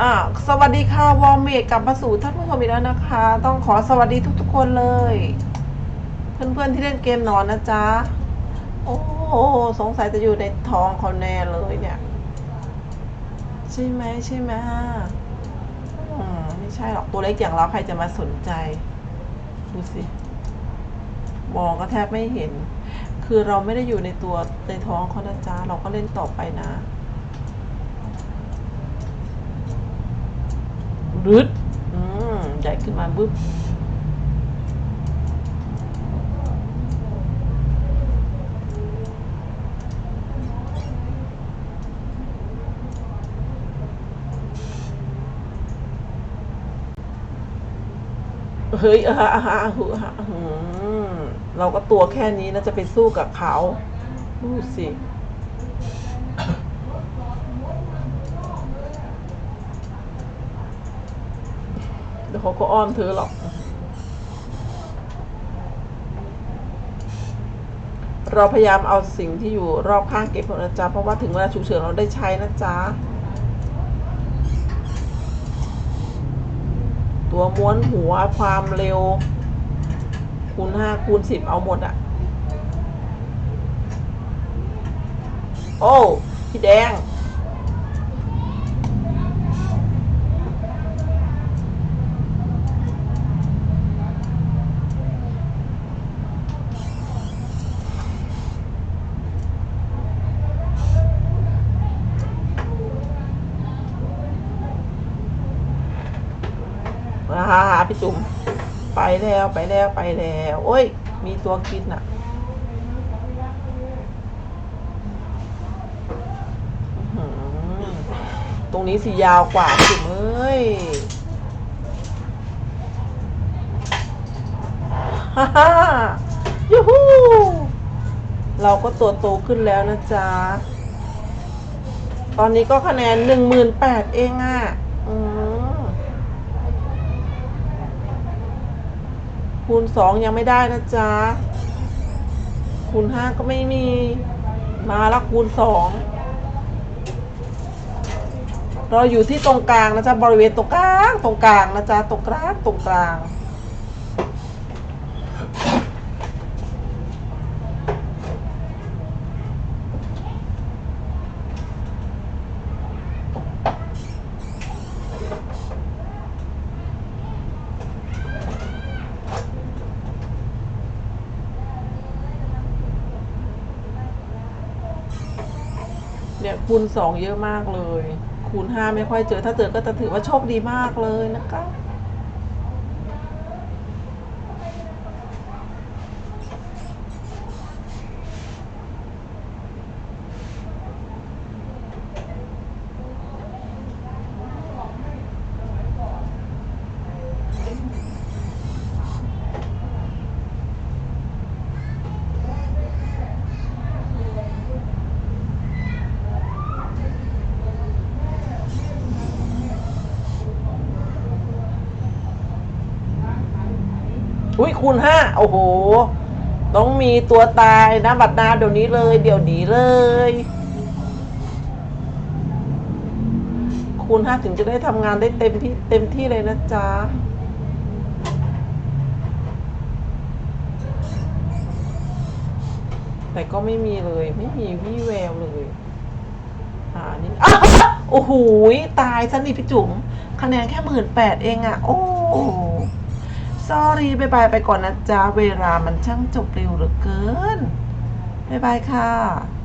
อ่าสวัสดีค่ะวอลเมกกลับมาสู่ท่านผู้ชมอีกแล้วนะคะ ต้องขอสวัสดีทุกๆคนเลย เพื่อนๆที่เล่นเกมนอนนะจ๊ะ โอ้โหสงสัยจะอยู่ในท้องเขาแน่เลยเนี่ย ใช่ไหมใช่ไหมอืมไม่ใช่หรอกตัวเล็กอย่างเราใครจะมาสนใจ ดูสิ มองก็แทบไม่เห็น คือเราไม่ได้อยู่ในตัวในท้องเขานะจ๊ะ เราก็เล่นต่อไปนะ รึดอืมใหญ่ขึ้นมาบึ๊บเฮ้ยอะอะฮะอะฮะอืมเราก็ตัวแค่นี้นะจะไปสู้กับเขาดูสิ ดี๋ยวเขาก็อ้อมเธอหรอก เราพยายามเอาสิ่งที่อยู่รอบข้างเก็บหมดนะจ๊ะ เพราะว่าถึงเวลาฉุกเฉินเราได้ใช้นะจ๊ะ ตัวม้วนหัวความเร็ว คูณห้าคูณสิบเอาหมดอะโอ้ พี่แดง อ่าฮะพี่จุ๋มไปแล้วไปแล้วไปแล้ว โอ้ย มีตัวกินอะ ตรงนี้สียาวกว่าพี่จุ๋มเอ้ยฮ่าฮ่ายูฮูเราก็ตัวโตขึ้นแล้วนะจ๊ะ ตอนนี้ก็คะแนนหนึ่งหมื่นแปดเองอะม คูณสองยังไม่ได้นะจ๊ะ คูณห้าก็ไม่มี มาแล้วคูณสองเราอยู่ที่ตรงกลางนะจ๊ะ บริเวณตรงกลาง ตรงกลางนะจ๊ะ ตรงกลาง ตรงกลาง เนี่ยคูณสองเยอะมากเลย คูณห้าไม่ค่อยเจอ ถ้าเจอก็จะถือว่าโชคดีมากเลยนะคะ อุ้ยคูณห้าโอ้โห ต้องมีตัวตายนะบัตรนาเดี๋ยวนี้เลย เดี๋ยวนี้เลย คูณห้าถึงจะได้ทำงานได้เต็มที่เต็มที่เลยนะจ๊ะแต่ก็ไม่มีเลย ไม่มีวี่แววเลยอ่านี่อ้าวโอ้โหตายซะนี่พี่จุ๋มคะแนนแค่หมื่นแปดเองอะ่ะ โอ้ s อรี่บายบายไปก่อนนะจ๊ะ เวลามันช่างจบเร็วเหลือเกินบายบายค่ะ